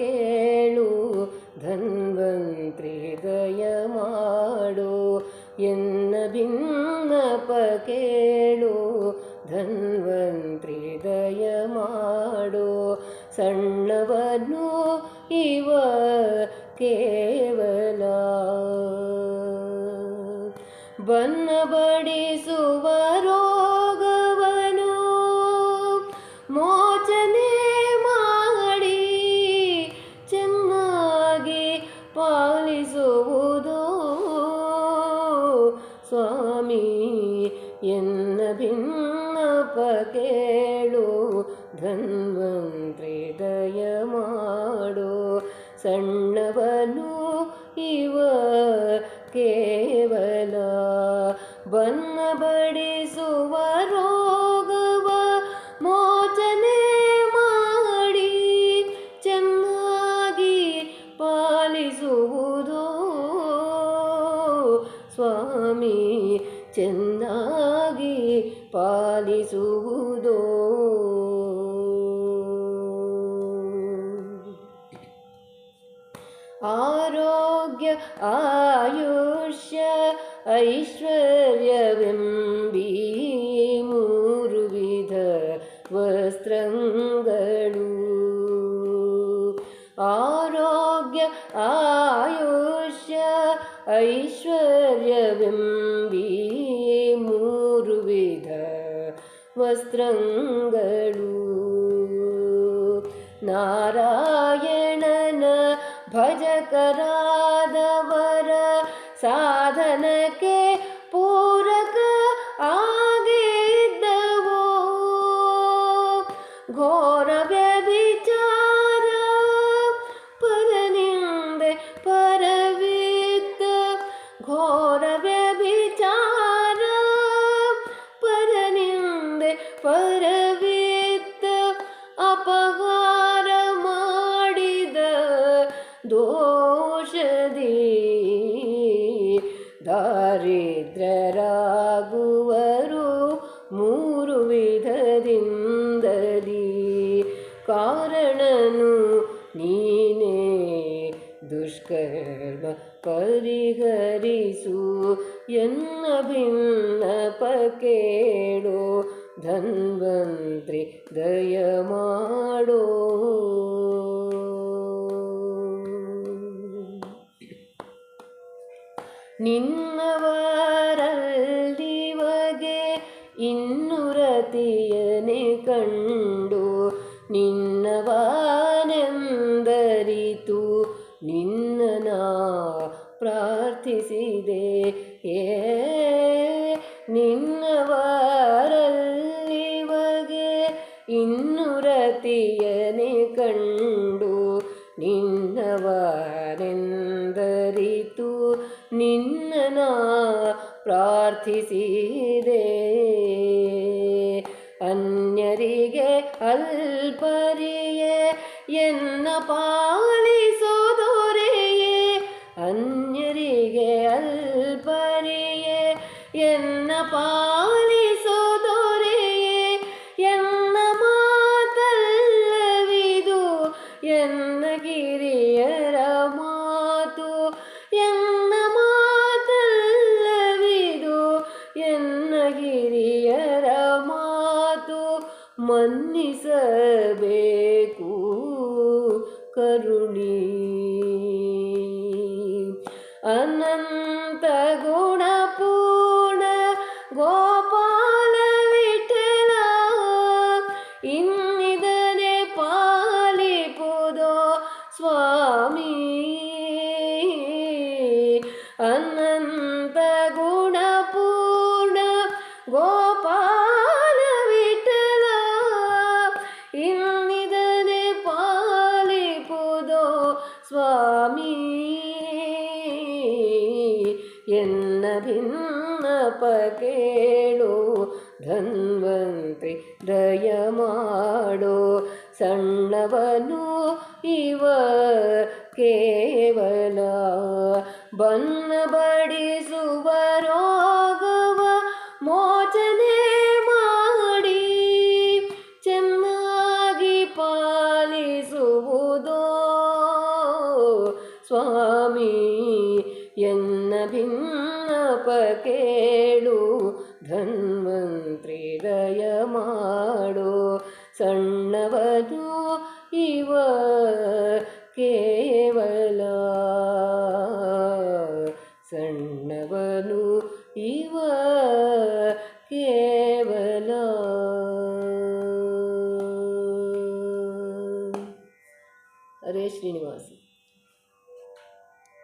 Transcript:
ಕೇಳು ಧನ್ವಂತ್ರಿ ದಯ ಮಾಡು. ಎನ್ನ ಭಿನ್ನಪ ಕೇಳು ಧನ್ವಂತ್ರಿ ದಯ ಮಾಡು. ಸಣ್ಣವನು ಇವ ಕೇವಲ ಬನ್ನ ಬಡಿಸುವ ಸ್ವಾಮಿ ಎನ್ನ ಭಿನ್ನಪ ಕೇಳು ಧನ್ವಂತ್ರಿ ದಯ ಮಾಡು. ಸಣ್ಣವನು ಇವ ಸ್ವಾಮಿ ಚೆನ್ನಾಗಿ ಪಾಲಿಸುವುದೋ ಆರೋಗ್ಯ ಆಯುಷ್ಯ ಐಶ್ವರ್ಯವೆಂಬಿ ಮೂರು ವಿಧ ವಸ್ತ್ರಗಳು ಆರೋಗ್ಯ ಆಯುಷ್ಯ ಐಶ್ವರ್ಯವೆಂಬಿ പരംബി മൂരുവിധ വസ്ത്രങ്ങളു നാരായണന ഭജകരാദവര സാധനക്കെ ಪರವಿದ್ದ ಅಪಹಾರ ಮಾಡಿದ ದೋಷದಿ ದಾರಿದ್ರರಾಗುವರು ಮೂರು ವಿಧದಿಂದಲಿ. ಕಾರಣನು ನೀನೇ ದುಷ್ಕರ್ಮ ಪರಿಹರಿಸು ಎನ್ನ ಭಿನ್ನಪ ಕೇಳು. ಧನ್ವಂತ್ರಿ ದಯ ಮಾಡೋ ನಿನ್ನವರಲ್ಲಿವಗೆ ಇನ್ನುರತಿಯನೆ ಕಂಡು ನಿನ್ನವನೆಂದರಿತು ನಿನ್ನ ಪ್ರಾರ್ಥಿಸಿದೆ. ಏ ಕಂಡು ನಿನ್ನವನೆಂದರಿತು ನಿನ್ನ ಪ್ರಾರ್ಥಿಸಿದೆ. ಅನ್ಯರಿಗೆ ಅಲ್ಪರಿಯೇ ಎನ್ನ ಪಾಲಿಸೋದೊರೆಯೇ. ಅನ್ಯರಿಗೆ ಅಲ್ಪರಿಯೇ ಎನ್ನ ಪಾಲಿಸೋದೊರೆಯೇ ಮನ್ನಿಸಬೇಕು ಕರುಣಿ ಅನಂತ ಗುಣಪೂರ್ಣ ಗೋಪಾಲ ವಿಠಲ. ಇನ್ನಿದನೆ ಪಾಲಿಪುದೋ ಸ್ವಾಮಿ. ಅನಂತ ಭಿನ್ನಪ ಕೇಳು ಧನ್ವಂತ್ರಿ ದಯ ಮಾಡೋ. ಸಣ್ಣವನು ಇವ ಕೇವಲ ಬನ್ನ ಬಡಿಸುವ ರೋಗವ ಮೋಚನೆ ಮಾಡಿ. ಚೆನ್ನಾಗಿ ಪಾಲಿಸುವುದೋ ಸ್ವಾಮಿ ಎನ್ನ ವಿಜ್ಞಾಪ ಕೇಳು ಧನ್ವಂತ್ರಿ ದಯ ಮಾಡು. ಸಣ್ಣವದು ಇವ ಕೇವಲ ಸಣ್ಣವನು ಇವ ಕೇವಲ. ಅರೆ ಶ್ರೀನಿವಾಸಿ.